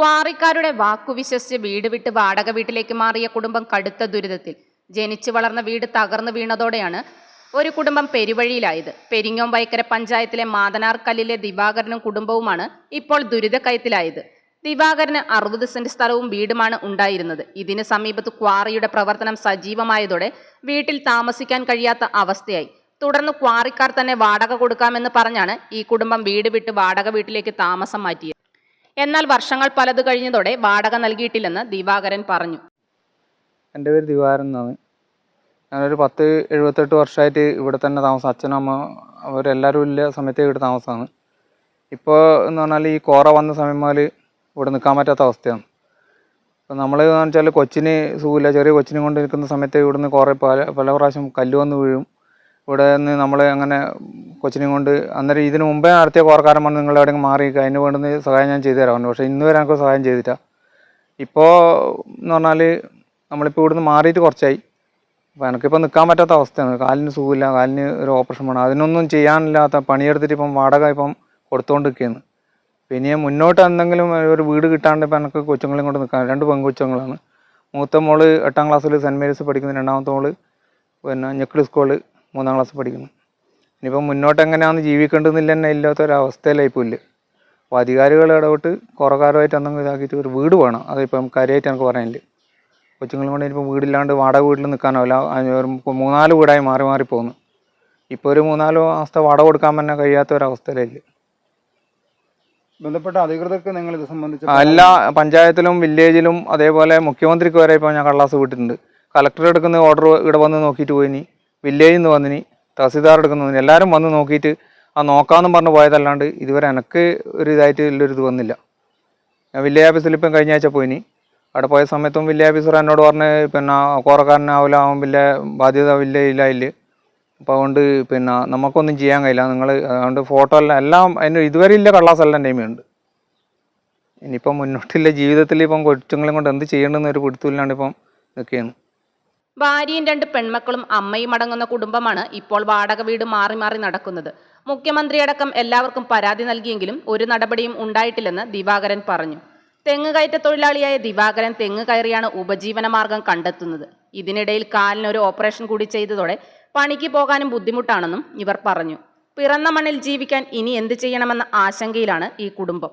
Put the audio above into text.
ക്വാറിക്കാരുടെ വാക്കുവിശ്വസിച്ച് വീട് വിട്ട് വാടക വീട്ടിലേക്ക് മാറിയ കുടുംബം കടുത്ത ദുരിതത്തിൽ. ജനിച്ചു വളർന്ന വീട് തകർന്നു വീണതോടെയാണ് ഒരു കുടുംബം പെരുവഴിയിലായത്. പെരിങ്ങോം വൈക്കര പഞ്ചായത്തിലെ മാതനാർക്കല്ലിലെ ദിവാകരനും കുടുംബവുമാണ് ഇപ്പോൾ ദുരിതക്കയത്തിലായത് ദിവാകരന് അറുപത് സെന്റ് സ്ഥലവും വീടുമാണ് ഉണ്ടായിരുന്നത്. ഇതിന് സമീപത്ത് ക്വാറിയുടെ പ്രവർത്തനം സജീവമായതോടെ വീട്ടിൽ താമസിക്കാൻ കഴിയാത്ത അവസ്ഥയായി. തുടർന്ന് ക്വാറിക്കാർ തന്നെ വാടക കൊടുക്കാമെന്ന് പറഞ്ഞാണ് ഈ കുടുംബം വീട് വിട്ട് വാടക വീട്ടിലേക്ക് താമസം മാറ്റിയത്. എന്നാൽ വർഷങ്ങൾ പലത് കഴിഞ്ഞതോടെ വാടക നൽകിയിട്ടില്ലെന്ന് ദിവാകരൻ പറഞ്ഞു. എന്റെ പേര് ദിവാകരൻ എന്നാണ്. ഞാനൊരു പത്ത് എഴുപത്തെട്ട് വർഷമായിട്ട് ഇവിടെ തന്നെ താമസം. അച്ഛനും അമ്മ അവരെല്ലാവരും ഇല്ല സമയത്ത് ഇവിടെ താമസമാണ്. ഇപ്പോൾ എന്ന് പറഞ്ഞാൽ ഈ കോറ വന്ന സമയം മുതൽ ഇവിടെ നിൽക്കാൻ പറ്റാത്ത അവസ്ഥയാണ്. ഇപ്പം നമ്മൾ എന്ന് വെച്ചാൽ കൊച്ചിന് സുഖമില്ല. ചെറിയ കൊച്ചിനെ കൊണ്ട് നിൽക്കുന്ന സമയത്ത് ഇവിടുന്ന് കുറേ പല പല പ്രാവശ്യം കല്ല് വന്ന് വീഴും. ഇവിടെ നിന്ന് നമ്മൾ അങ്ങനെ കൊച്ചിനെ കൊണ്ട് അന്നേരം ഇതിനു മുമ്പേ നടത്തിയ കോർക്കാരം വന്ന് നിങ്ങൾ എവിടെയെങ്കിലും മാറി അതിന് വേണ്ടുന്ന സഹായം ഞാൻ ചെയ്തു തരാം. പക്ഷേ ഇന്ന് വരെ എനിക്ക് സഹായം ചെയ്തില്ല ഇപ്പോൾ എന്ന് പറഞ്ഞാൽ നമ്മളിപ്പോൾ ഇവിടുന്ന് മാറിയിട്ട് കുറച്ചായി. അപ്പോൾ എനിക്കിപ്പോൾ നിൽക്കാൻ പറ്റാത്ത അവസ്ഥയാണ്. കാലിന് സുഖമില്ല. കാലിന് ഒരു ഓപ്പറേഷൻ വേണം. അതിനൊന്നും ചെയ്യാനില്ലാത്ത പണിയെടുത്തിട്ട് ഇപ്പം വാടക ഇപ്പം കൊടുത്തുകൊണ്ട് നിൽക്കുകയാണ് പിന്നെ മുന്നോട്ട് എന്തെങ്കിലും ഒരു വീട് കിട്ടാണ്ട് ഇപ്പം എനിക്ക് കൊച്ചുങ്ങളെയും കൊണ്ട് നിൽക്കാൻ രണ്ട് പെൺകൊച്ചുങ്ങളാണ്. മൂത്ത മോൾ എട്ടാം ക്ലാസ്സിൽ സെന്റ് മേരീസ് പഠിക്കുന്ന രണ്ടാമത്തെ മോൾ പിന്നെ ഞെക്കിളി സ്കൂളിൽ മൂന്നാം ക്ലാസ് പഠിക്കുന്നു. ഇനിയിപ്പോൾ മുന്നോട്ട് എങ്ങനെയാണെന്ന് ജീവിക്കേണ്ടതെന്നില്ല തന്നെ ഇല്ലാത്ത ഒരു അവസ്ഥയിലായി പുല്ല് അപ്പോൾ അധികാരികൾ ഇടപെട്ട് കുറകാരമായിട്ട് എന്തെങ്കിലും ഇതാക്കിയിട്ട് ഒരു വീട് വേണം. അതിപ്പം കാര്യമായിട്ട് എനിക്ക് പറയാനില്ല. കൊച്ചുങ്ങളും കൊണ്ട് ഇനിയിപ്പോൾ വീടില്ലാണ്ട് വാടക വീട്ടിൽ നിൽക്കാനാവില്ല മൂന്നാൽ വീടായി മാറി മാറി പോകുന്നു. ഇപ്പോൾ ഒരു മൂന്നാൽ അവസ്ഥ വാടക കൊടുക്കാൻ തന്നെ കഴിയാത്ത ഒരു അവസ്ഥയിലേക്ക് ബന്ധപ്പെട്ട അധികൃതർക്ക് നിങ്ങൾ ഇത് സംബന്ധിച്ച് എല്ലാ പഞ്ചായത്തിലും വില്ലേജിലും അതേപോലെ മുഖ്യമന്ത്രിക്ക് വരെ ഇപ്പോൾ ഞാൻ കള്ളാസ് വിട്ടിട്ടുണ്ട്. കളക്ടർ എടുക്കുന്ന ഓർഡർ ഇവിടെ വന്ന് നോക്കിയിട്ട് പോയിനി വില്ലേജിൽ നിന്ന് വന്നിന് തഹസീൽദാർ വന്നിന് എല്ലാവരും വന്ന് നോക്കിയിട്ട് ആ നോക്കാമെന്നും പറഞ്ഞ് പോയതല്ലാണ്ട് ഇതുവരെ എനിക്ക് ഒരു ഇതായിട്ട് ഉള്ളൊരു ഇത് വന്നില്ല. ഞാൻ വില്ലേജ് ഓഫീസിൽ ഇപ്പം കഴിഞ്ഞ ആഴ്ച പോയിനി. അവിടെ പോയ സമയത്തും വില്ലേജ് ഓഫീസർ എന്നോട് പറഞ്ഞ് പിന്നെ കോറക്കാരനാവില്ല അവൻ വലിയ ബാധ്യത വില്ലേജിലായില്ല. അപ്പോൾ അതുകൊണ്ട് പിന്നെ നമുക്കൊന്നും ചെയ്യാൻ കഴിയില്ല. നിങ്ങൾ അതുകൊണ്ട് ഫോട്ടോ എല്ലാം എല്ലാം അതിന് ഇതുവരെ ഇല്ല കള്ളാസ് എല്ലാം ടൈമുണ്ട് ഇനിയിപ്പം മുന്നോട്ടില്ല ജീവിതത്തിൽ ഇപ്പം കൊച്ചുങ്ങളെയും കൊണ്ട് എന്ത് ചെയ്യണമെന്ന് ഒരു പിടുത്തമില്ലാണ്ട് ഇപ്പം നിൽക്കുകയാണ്. ഭാര്യയും രണ്ട് പെൺമക്കളും അമ്മയും അടങ്ങുന്ന കുടുംബമാണ് ഇപ്പോൾ വാടക വീട് മാറി മാറി നടക്കുന്നത്. മുഖ്യമന്ത്രിയടക്കം എല്ലാവർക്കും പരാതി നൽകിയെങ്കിലും ഒരു നടപടിയും ഉണ്ടായിട്ടില്ലെന്ന് ദിവാകരൻ പറഞ്ഞു. തെങ്ങ് കയറ്റ തൊഴിലാളിയായ ദിവാകരൻ തെങ്ങ് കയറിയാണ് ഉപജീവന മാർഗം കണ്ടെത്തുന്നത്. ഇതിനിടയിൽ കാലിന് ഒരു ഓപ്പറേഷൻ കൂടി ചെയ്തതോടെ പണിക്ക് പോകാനും ബുദ്ധിമുട്ടാണെന്നും ഇവർ പറഞ്ഞു. പിറന്ന മണ്ണിൽ ജീവിക്കാൻ ഇനി എന്ത് ചെയ്യണമെന്ന ആശങ്കയിലാണ് ഈ കുടുംബം.